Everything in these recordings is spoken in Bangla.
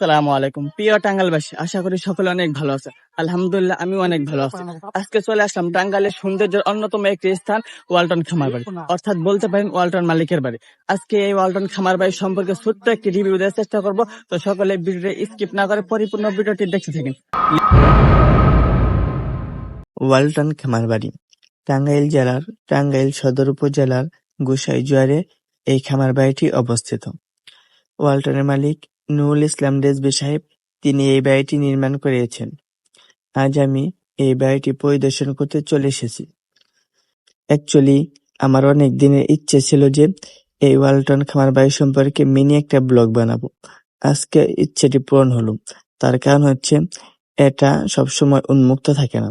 আসসালামু আলাইকুম। প্রিয় টাঙ্গালবাসী আশা করি সকলে অনেক ভালো আছে আলহামদুলিল্লাহ, আমি অনেক ভালো আছি। আজকে চলে আসলাম টাঙ্গাইলের সৌন্দর্যের অন্যতম একটি স্থান, ওয়ালটন খামার বাড়ি। অর্থাৎ বলতে পারেন ওয়ালটন মালিকের বাড়ি। আজকে এই ওয়ালটন খামার বাড়ি সম্পর্কে ছোট্ট একটি রিভিউ দেওয়ার চেষ্টা করব। তো সকলে ভিডিওটি স্কিপ না করে পরিপূর্ণ ভিডিওটি দেখতে থাকেন। ওয়ালটন খামারবাড়ি টাঙ্গাইল জেলার টাঙ্গাইল সদর উপজেলার গোসাইজুয়ারে এই খামার বাড়িটি অবস্থিত। ওয়ালটনের মালিক নুরুল ইসলাম রেজবি সাহেব, তিনি এই বাড়িটি নির্মাণ করিয়েছেন। আজ আমি এই বাড়িটি পরিদর্শন করতে চলে এসেছি। অ্যাকচুয়ালি আমার অনেক দিনের ইচ্ছে ছিল যে এই ওয়ালটন খামার বাড়ি সম্পর্কে মিনি একটা ব্লগ বানাবো। আজকে ইচ্ছেটি পূরণ হলো। তার কারণ হচ্ছে, এটা সবসময় উন্মুক্ত থাকে না।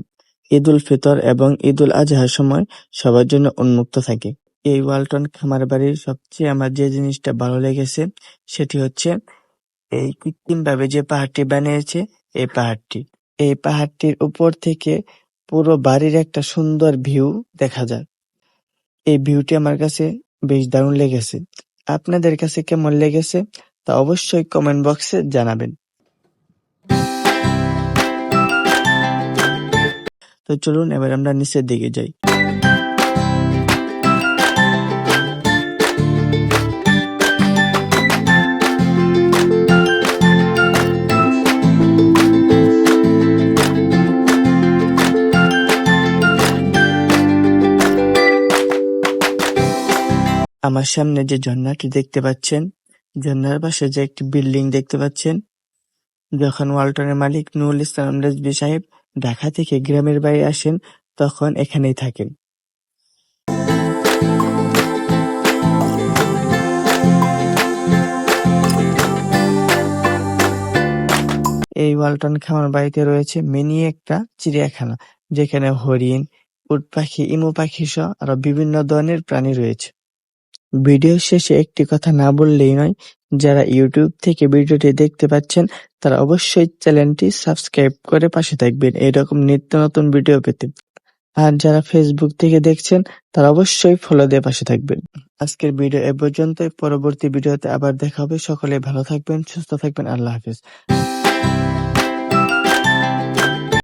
ঈদ উল ফিতর এবং ঈদ উল আজহার সময় সবার জন্য উন্মুক্ত থাকে। এই ওয়ালটন খামার বাড়ির সবচেয়ে আমার যে জিনিসটা ভালো লেগেছে, সেটি হচ্ছে এই কৃত্রিম ভাবে যে পাহাড়টি বানিয়েছে, এই পাহাড়টি। এই পাহাড়টির উপর থেকে পুরো বাড়ির একটা সুন্দর ভিউ দেখা যায়। এই ভিউটি আমার কাছে বেশ দারুণ লেগেছে। আপনাদের কাছে কেমন লেগেছে, তা অবশ্যই কমেন্ট বক্সে জানাবেন। তো চলুন, এবার আমরা নিচের দিকে যাই। আমার সামনে যে ঝর্ণাটি দেখতে পাচ্ছেন, ঝর্ণার পাশে যে একটি বিল্ডিং দেখতে পাচ্ছেন, যখন ওয়ালটনের মালিক নুরুল ইসলাম রেজবি সাহেব ঢাকা থেকে গ্রামের বাড়ি আসেন, তখন এখানেই থাকেন। এই ওয়ালটন খামার বাড়িতে রয়েছে মিনি একটা চিড়িয়াখানা, যেখানে হরিণ, উট পাখি, ইমু পাখি সহ আরও বিভিন্ন ধরনের প্রাণী রয়েছে। ভিডিও শেষে একটি কথা না বললেই নয়, যারা ইউটিউব থেকে ভিডিওটি দেখতে পাচ্ছেন, তারা অবশ্যই চ্যানেলটি সাবস্ক্রাইব করে পাশে থাকবেন। এরকম নিত্য নতুন ভিডিও পেতে। আর যারা ফেসবুক থেকে দেখছেন, তারা অবশ্যই ফলো দিয়ে পাশে থাকবেন। আজকের ভিডিও এ পর্যন্তই। পরবর্তী ভিডিওতে আবার দেখা হবে। সকলে ভালো থাকবেন, সুস্থ থাকবেন। আল্লাহ হাফিজ।